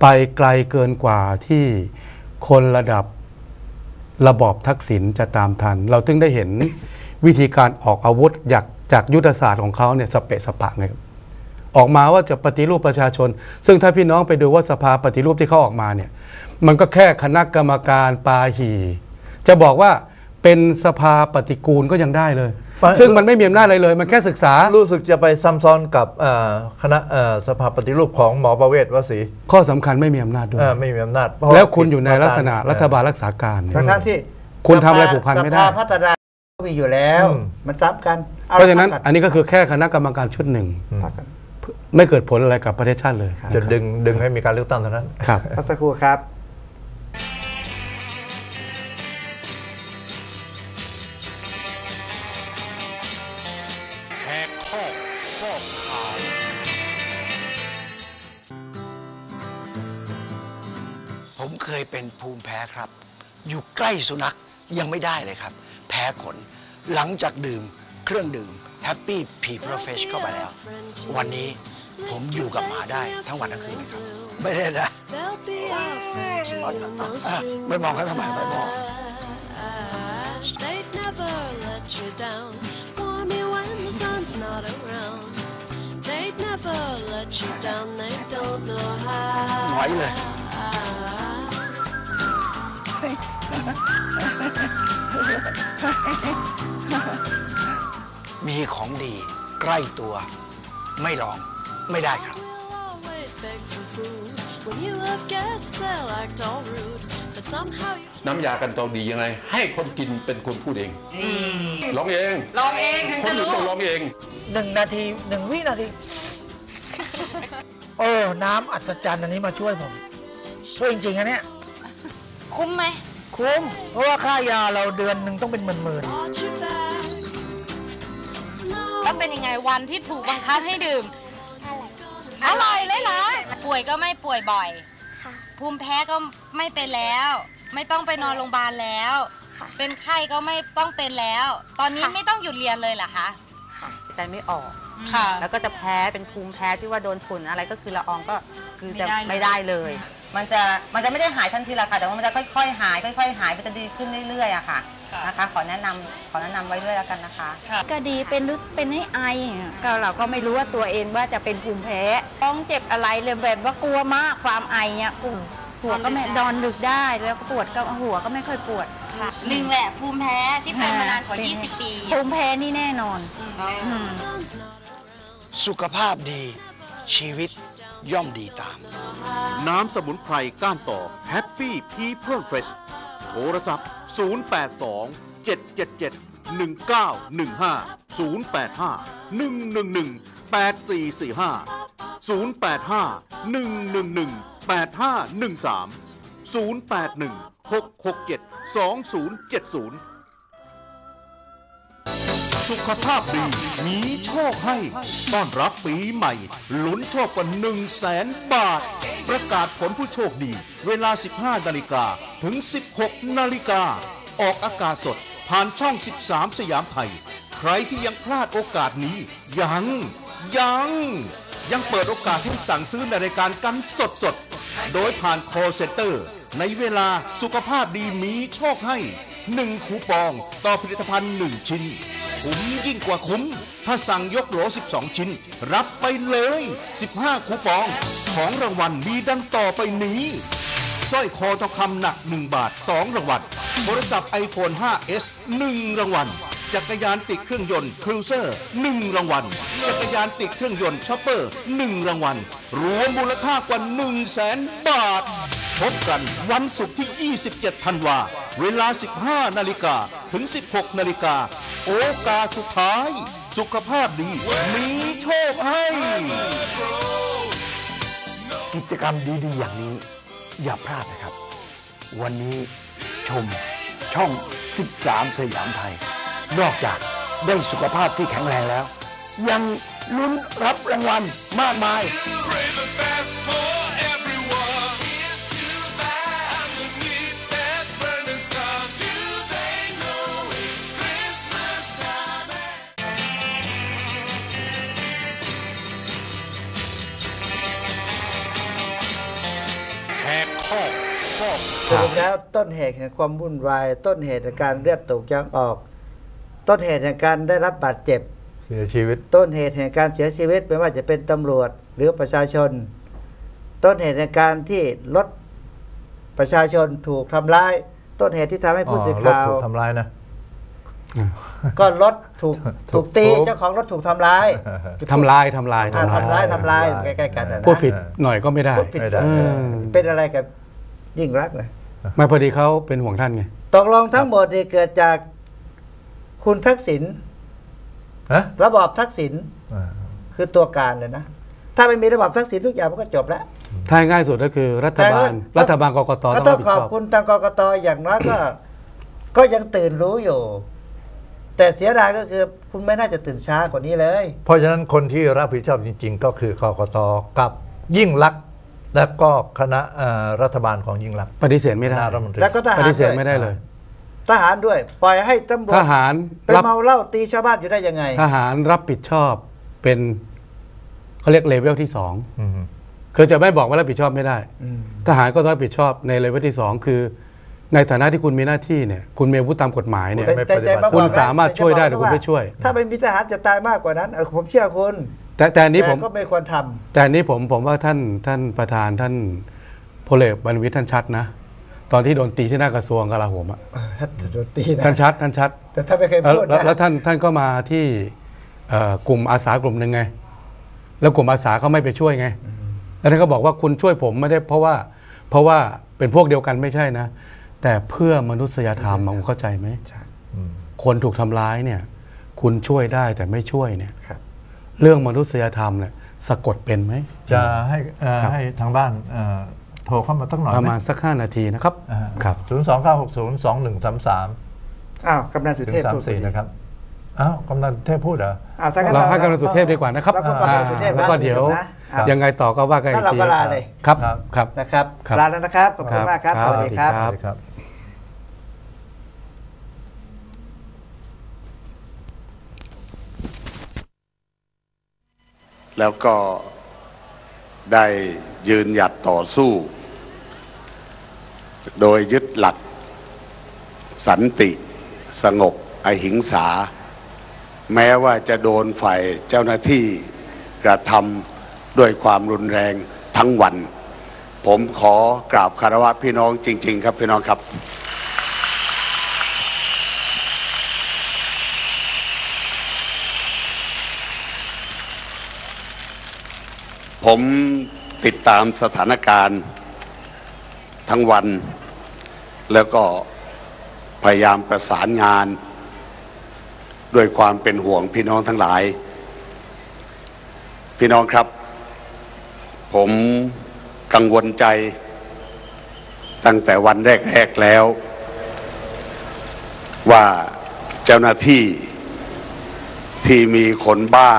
ไปไกลเกินกว่าที่คนระดับระบอบทักษิณจะตามทัน เราถึงได้เห็นวิธีการออกอาวุธจากจากยุทธศาสตร์ของเขาเนี่ยสเปะสปะไงครับออกมาว่าจะปฏิรูปประชาชน ซึ่งถ้าพี่น้องไปดูว่าสภาปฏิรูปที่เขาออกมาเนี่ยมันก็แค่คณะกรรมการปาหีจะบอกว่าเป็นสภาปฏิกูลก็ยังได้เลย ซึ่งมันไม่มีอำนาจอะไรเลย มันแค่ศึกษา รู้สึกจะไปซ้ำซ้อนกับเอ่อคณะเอ่อสภาปฏิรูปของหมอประเวศวสีข้อสำคัญไม่มีอำนาจด้วยเอ่อไม่มีอำนาจเพราะาแล้วคุณอยู่ในลักษณะผิดมตรัฐบาลรักษาการเนี่ยทั้งๆที่คุณทำอะไรผูกพันไม่ได้สภาพัฒนาก็มีอยู่แล้วอืมมันซ้ำกันอเพราะฉะนั้นพักกัอันนี้ก็คือแค่คณะกรรมการชุดหนึ่งพักกันไม่เกิดผลอะไรกับประเทศชาติเลยจะดึงดึงให้มีการเลือกตั้งเท่านั้นครับพักสักครู่ครับ ผมเคยเป็นภูมิแพ้ครับ อยู่ใกล้สุนัขยังไม่ได้เลยครับ แพ้ขน หลังจากดื่มเครื่องดื่ม Happy p e p e r Fresh เข้าไปแล้ว วันนี้ผมอยู่กับหมาได้ทั้งวันทั้งคืนเลยครับ ไม่ได้นะ They'll be our friend to you, no อะไม่มองเขาทำไมไม่มอง They'd never let you down. Warm you when the sun's not around. They'd never let you down. They don't know หงอย how. เลยมีของดีใกล้ตัว ไม่ลองไม่ได้ครับ We'll always beg for food. When you have guests, they'll act all rude. But somehow you น้ำยากันตองดียังไง ให้คนกินเป็นคนพูดเองร้องเอง ลองเองถึงคนจะอื่นรู้ ต้องร้องเอง หนึ่งนาทีหนึ่งวินาที โอ้น้ำอัศจรรย์อันนี้มาช่วยผม ช่วยจริงๆอันเนี้ยคุ้มไหม คุ้ม เพราะว่าค่ายาเราเดือนหนึ่งต้องเป็นหมื่น watch your back. No แล้วเป็นยังไงวันที่ถูกบังคับให้ดื่ม อร่อยเลยเหรอ ป่วยก็ไม่ป่วยบ่อยภูมิแพ้ก็ไม่เป็นแล้ว ไม่ต้องไปนอนโรงพยาบาลแล้วเป็นไข้ก็ไม่ต้องเป็นแล้ว ตอนนี้ไม่ต้องหยุดเรียนเลยเหรอคะ ใจไม่ออก ค่ะ แล้วก็จะแพ้เป็นภูมิแพ้ที่ว่าโดนฝุ่นอะไรก็คือละอองก็คือจะไม่ไม่ได้ได้เลเลย ย มันจะมันจะไม่ได้หายทันทีละค่ะ แต่ว่ามันจะค่อยๆหาย ค่อย ๆ หายมันจะดีขึ้นเรื่อยๆอะค่ะนะคะ ขอแนะนำขอแนะนำไว้ด้วยแล้วกันนะคะก็ดีเป็นรู้เป็นให้ไออะก็เราก็ไม่รู้ว่าตัวเองว่าจะเป็นภูมิแพ้ท้องเจ็บอะไรเลยแบบว่ากลัวมากความไอเนี่ยกลัวหัวก็ไม่ดอนดึกได้แล้วก็ปวดก็หัวก็ไม่ค่อยปวดหนึ่งแหละภูมิแพ้ที่เป็นมานานกว่าเป็น20 ปี ภูมิแพ้นี่แน่นอน อืม sun's not สุขภาพดีชีวิตย่อมดีตาม น้ำสมุนไพรก้านต่อ Happy People Fresh โทรศัพท์ 082 777 1915 085 111 8445 085 111 8513 081 667 2070 สุขภาพดี มีโชคให้ ต้อนรับปีใหม่ ลุ้นโชคกว่า1 0 0 0 0แสนบาท ประกาศผลผู้โชคดี เวลา 15 นาฬิกาถึง 16 นาฬิกา ออกอากาศสด ผ่านช่อง 13 สยามไทย ใครที่ยังพลาดโอกาสนี้ ยัง ยัง ยังเปิดโอกาสให้สั่งซื้อในรายการกันสดสด โดยผ่าน call center ในเวลาสุขภาพดีมีโชคให้ 1 คูปองต่อผลิตภัณฑ์ 1 ชิ้น คุ้มยิ่งกว่าคุ้ม ถ้าสั่งยกโหล 12 ชิ้น รับไปเลย 15 คูปอง ของรางวัลมีดังต่อไปนี้สร้อยคอทองคำหนัก 1 บาท 2 รางวัล โทรศัพท์ iPhone 5s 1 รางวัล จักรยานติดเครื่องยนต์ครูเซอร์1รางวัล จักรยานติดเครื่องยนต์ชอปเปอร์ 1 รางวัล รวมมูลค่ากว่า 1 0 0 0 0แสนบาท พบกันวันศุกร์ที่ 27 ธันวา เวลา 15 นาฬิกา ถึง 16 นาฬิกา โอกาสสุดท้าย สุขภาพดีมีโชคให้ กิจกรรมดีๆ อย่างนี้ อย่าพลาดนะครับ วันนี้ชมช่อง 13 สยามไทย นอกจากได้สุขภาพที่แข็งแรงแล้ว ยังลุ้นรับรางวัลมากมาย สรุปแล้วต้นเหตุแห่งความวุ่นวาย ต้นเหตุแห่งการเลือดตกยางออก ต้นเหตุแห่งการได้รับบาดเจ็บ เสียชีวิต ต้นเหตุแห่งการเสียชีวิตไม่ว่าจะเป็นตำรวจหรือประชาชน ต้นเหตุแห่งการที่รถประชาชนถูกทำร้าย ต้นเหตุที่ทำให้ผู้สื่อรถข่าวถูกทำร้ายนะก็รถถูกถูถูกกตีทุบเจ้าของรถถูกทำร้ายทำลายทำลายอ่าทำร้ายทำร้ายใกล้ๆกันนะนะพูดผิดหน่อยก็ไม่ได้พูดผิดเออเป็นอะไรกับยิ่งรักษณ์นะ ไม่พอดีเขาเป็นห่วงท่านไงตกลงทั้งหมดนี่เกิดจากคุณทักษิณฮะระบอบทักษิณคือตัวการเลยนะถ้าไม่มีระบอบทักษิณทุกอย่างมันก็จบแล้วถ้าง่ายสุดก็คือรัฐบาลแต่ว่ารัฐบาลกกตก็ต้องต้อรังบผิดขอบชอบคุณทางกกตอย่างน้อยก็ ก็ยังตื่นรู้อยู่ แต่เสียดายก็คือคุณไม่น่าจะตื่นช้ากว่านี้เลย เพราะฉะนั้นคนที่รับผิดชอบจริง ๆ ก็คือกกตกับยิ่งลักษณ์ และก็คณะเอ่อรัฐบาลของยิ่งลักษณ์ปฏิเสธไม่ได้ คณะรัฐมนตรี แล้วก็ทหารปฏิเสธด้วยไม่ได้เลย ทหารด้วย ปล่อยให้ตำรวจทหารไปรับเมาเหล้าตีชาวบ้านอยู่ได้ยังไง ทหารรับผิดชอบเป็นเขาเรียกเลเวลที่สองอืมคือจะไม่บอกว่ารับผิดชอบไม่ได้ อืม ทหารก็ต้องรับผิดชอบในเลเวลที่สองคือ ในฐานะที่คุณมีหน้าที่เนี่ยคุณมีอาวุธตามกฎหมายเนี่ย แต่แต่แต่บอกคุณนะสามารถช่วยได้หรือคุณไม่ช่วย ถ้าไม่มีทหารจะตายมากกว่านั้นเออผมเชื่อคุณ แต่แต่อันนี้ผม แต่ก็ไม่ควรทำ แต่อันนี้ผมผมว่าท่านท่านประธานท่านพลเอกบรรวิทย์ท่านชัดนะ ตอนที่โดนตีที่หน้ากระทรวงกลาโหมอะเออถ้าโดนตีนะท่านชัดท่านชัด แต่ถ้าไม่เคยแล้วพูดแล้วนะแล้วท่านท่านก็มาที่เอ่อกลุ่มอาสากลุ่มหนึ่งไง แล้วกลุ่มอาสาเขาไม่ไปช่วยไง แล้วท่านก็บอกว่าคุณช่วยผมไม่ได้เพราะว่า เพราะว่าเป็นพวกเดียวกันไม่ใช่นะ แต่เพื่อมนุษยธรรมอะคุณเข้าใจไหมอืมคนถูกทำร้ายเนี่ย คุณช่วยได้แต่ไม่ช่วยเนี่ย ครับ เรื่องมนุษยธรรมเนี่ยสะกดเป็นไหม จะให้เอ่อครับ ให้ทางบ้านเอ่อโทรเข้ามาตั้งหน่อยประมาณสักห้านาทีนะครับครับ ศูนย์สองเก้าหกศูนย์สองหนึ่งสามสามอ้าวกำนันสุถึงเทพสามพูดสี่นะครับอ้าวกำนันเทพพูดเหรอ อ้าวถ้างั้นเราให้กำลังสุเทพดีกว่านะครับเราก็ฟังกำนันสุเทพแล้วก็เดี๋ยวนะอะยังไงต่อก็ว่ากันอีงั้กนเราทีก็ลาเลยครับครับครับ นะครับครับลาแล้วนะครับขอบคุณมากครับครับสวัสดีครับ สวัสดีครับ แล้วก็ได้ยืนหยัดต่อสู้ โดยยึดหลัก สันติ สงบอหิงสา แม้ว่าจะโดนฝ่ายเจ้าหน้าที่กระทำด้วยความรุนแรงทั้งวัน ผมขอกราบคารวะพี่น้องจริง ๆ ครับพี่น้องครับ ผมติดตามสถานการณ์ทั้งวัน แล้วก็พยายามประสานงาน ด้วยความเป็นห่วงพี่น้องทั้งหลาย พี่น้องครับ ผมกังวลใจ ตั้งแต่วันแรกๆแล้ว ว่าเจ้าหน้าที่ที่มีคนบ้า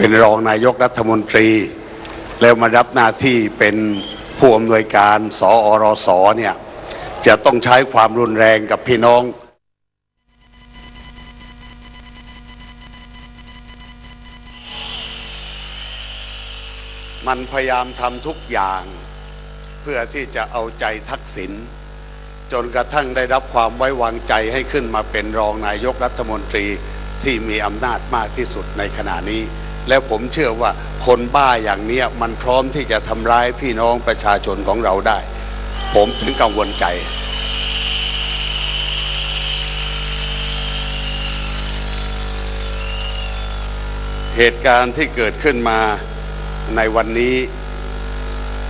เป็นรองนายกรัฐมนตรี แล้วมารับหน้าที่เป็นผู้อำนวยการสอรสเนี่ยจะต้องใช้ความรุนแรงกับพี่น้องมันพยายามทำทุกอย่างเพื่อที่จะเอาใจทักษิณจนกระทั่งได้รับความไว้วางใจให้ขึ้นมาเป็นรองนายกรัฐมนตรีที่มีอำนาจมากที่สุดในขณะนี้ แล้วผมเชื่อว่าคนบ้าอย่างเนี้ยมันพร้อมที่จะทำร้ายพี่น้องประชาชนของเราได้ ผมถึงกังวลใจ เหตุการณ์ที่เกิดขึ้นมาในวันนี้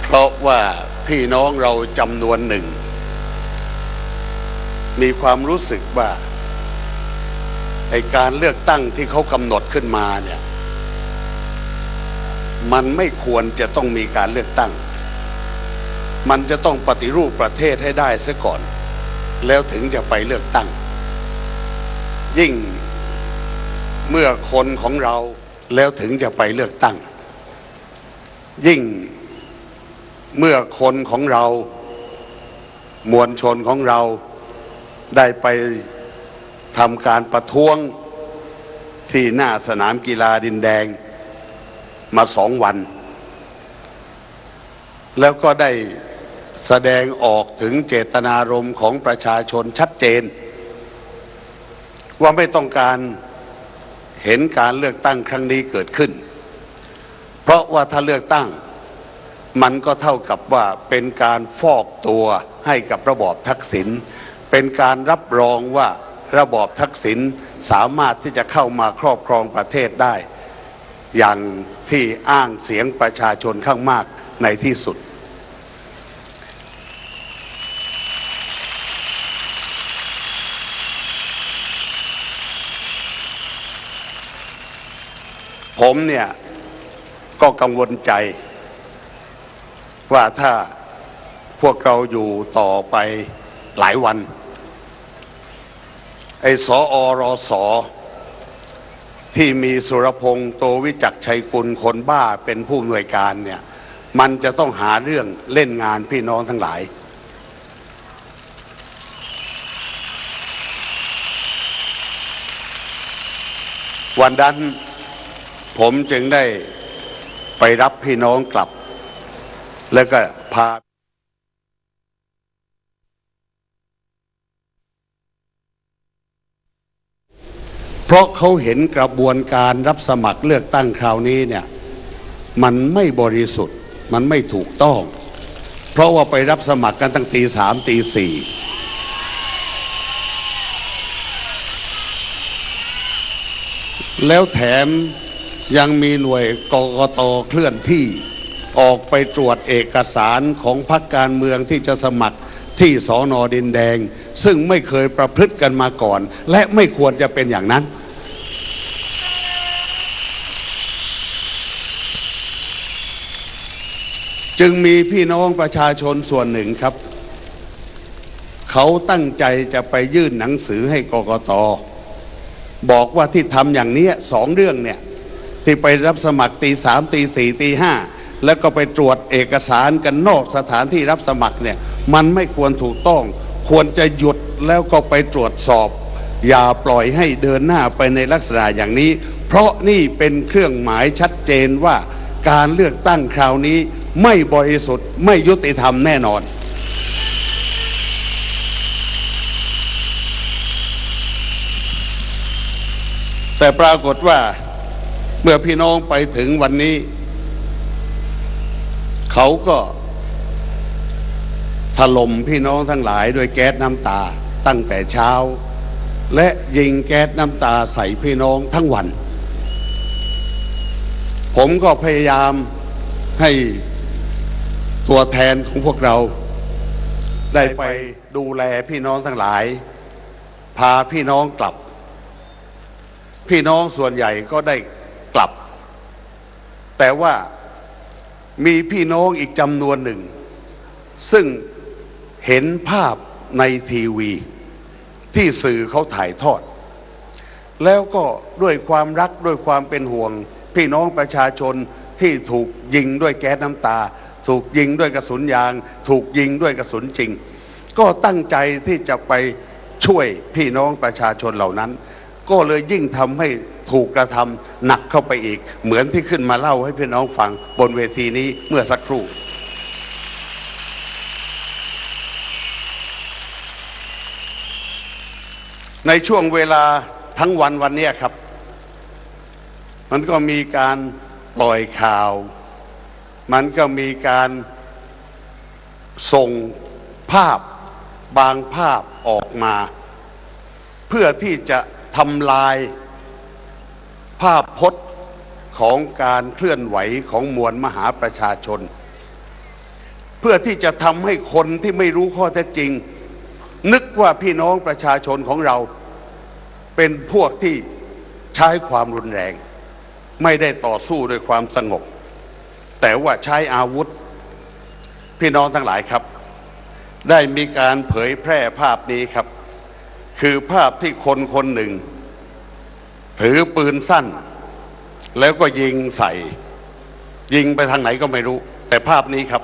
เพราะว่าพี่น้องเราจำนวนหนึ่ง มีความรู้สึกว่าไอการเลือกตั้งที่เขากำหนดขึ้นมาเนี่ย มันไม่ควรจะต้องมีการเลือกตั้ง มันจะต้องปฏิรูปประเทศให้ได้ซะก่อน แล้วถึงจะไปเลือกตั้ง ยิ่งเมื่อคนของเราแล้วถึงจะไปเลือกตั้ง ยิ่งเมื่อคนของเรา มวลชนของเราได้ไปทำการประท้วงที่หน้าสนามกีฬาดินแดง มาสองวัน แล้วก็ได้แสดงออกถึงเจตนารมณ์ของประชาชนชัดเจน ว่าไม่ต้องการเห็นการเลือกตั้งครั้งนี้เกิดขึ้น เพราะว่าถ้าเลือกตั้ง มันก็เท่ากับว่าเป็นการฟอกตัวให้กับระบอบทักษิณเป็นการรับรองว่าระบอบทักษิณสามารถที่จะเข้ามาครอบครองประเทศได้ อย่างที่อ้างเสียงประชาชนข้างมากในที่สุด ผมเนี่ย ก็กังวลใจ ว่าถ้าพวกเราอยู่ต่อไปหลายวัน ไอ้สออรอสอ ที่มีสุรพงษ์โตวิจักชัยกุลคนบ้าเป็นผู้อำนวยการเนี่ย มันจะต้องหาเรื่องเล่นงานพี่น้องทั้งหลาย วันนั้นผมจึงได้ไปรับพี่น้องกลับ แล้วก็พา เพราะเขาเห็นกระบวนการรับสมัครเลือกตั้งคราวนี้เนี่ยมันไม่บริสุทธิ์มันไม่ถูกต้อง เพราะว่าไปรับสมัครกันตั้งตีสามตีสี่แล้วแถมยังมีหน่วยกกตเคลื่อนที่ออกไปตรวจเอกสารของพรรคการเมืองที่จะสมัครที่สอนอดินแดง ซึ่งไม่เคยประพฤติกันมาก่อน และไม่ควรจะเป็นอย่างนั้น จึงมีพี่น้องประชาชนส่วนหนึ่งครับ เขาตั้งใจจะไปยื่นหนังสือให้กกตบอกว่าที่ทำอย่างนี้สองเรื่องเนี่ย ที่ไปรับสมัครตีสามตีสี่ตีห้าแล้วก็ไปตรวจเอกสารกันนอกสถานที่รับสมัครเนี่ย มันไม่ควรถูกต้อง ควรจะหยุดแล้วก็ไปตรวจสอบ อย่าปล่อยให้เดินหน้าไปในลักษณะอย่างนี้ เพราะนี่เป็นเครื่องหมายชัดเจนว่าการเลือกตั้งคราวนี้ ไม่บริสุทธิ์ไม่ยุติธรรมแน่นอน แต่ปรากฏว่าเมื่อพี่น้องไปถึงวันนี้ เขาก็ถล่มพี่น้องทั้งหลายด้วยแก๊สน้ำตาตั้งแต่เช้า และยิงแก๊สน้ำตาใส่พี่น้องทั้งวัน ผมก็พยายามให้ ตัวแทนของพวกเรา ได้ไปดูแลพี่น้องทั้งหลาย พาพี่น้องกลับ พี่น้องส่วนใหญ่ก็ได้กลับ แต่ว่ามีพี่น้องอีกจำนวนหนึ่ง ซึ่งเห็นภาพในทีวี ที่สื่อเขาถ่ายทอด แล้วก็ด้วยความรักด้วยความเป็นห่วง พี่น้องประชาชนที่ถูกยิงด้วยแก๊สน้ำตา ถูกยิงด้วยกระสุนยาง ถูกยิงด้วยกระสุนจริง ก็ตั้งใจที่จะไปช่วยพี่น้องประชาชนเหล่านั้น ก็เลยยิ่งทำให้ถูกกระทำหนักเข้าไปอีก เหมือนที่ขึ้นมาเล่าให้พี่น้องฟังบนเวทีนี้เมื่อสักครู่ในช่วงเวลาทั้งวันวันนี้ครับ มันก็มีการปล่อยข่าว มันก็มีการส่งภาพบางภาพออกมา เพื่อที่จะทำลายภาพพจน์ของการเคลื่อนไหวของมวลมหาประชาชน เพื่อที่จะทำให้คนที่ไม่รู้ข้อเท็จจริง นึกว่าพี่น้องประชาชนของเรา เป็นพวกที่ใช้ความรุนแรง ไม่ได้ต่อสู้ด้วยความสงบ แต่ว่าใช้อาวุธ พี่น้องทั้งหลายครับ ได้มีการเผยแพร่ภาพนี้ครับ คือภาพที่คนคนหนึ่ง ถือปืนสั้น แล้วก็ยิงใส่ ยิงไปทางไหนก็ไม่รู้ แต่ภาพนี้ครับ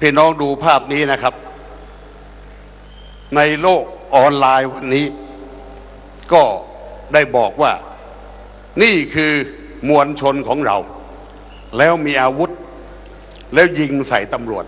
พี่น้องดูภาพนี้นะครับ ในโลกออนไลน์วันนี้ ก็ได้บอกว่านี่คือมวลชนของเรา แล้วมีอาวุธ แล้วยิงใส่ตำรวจ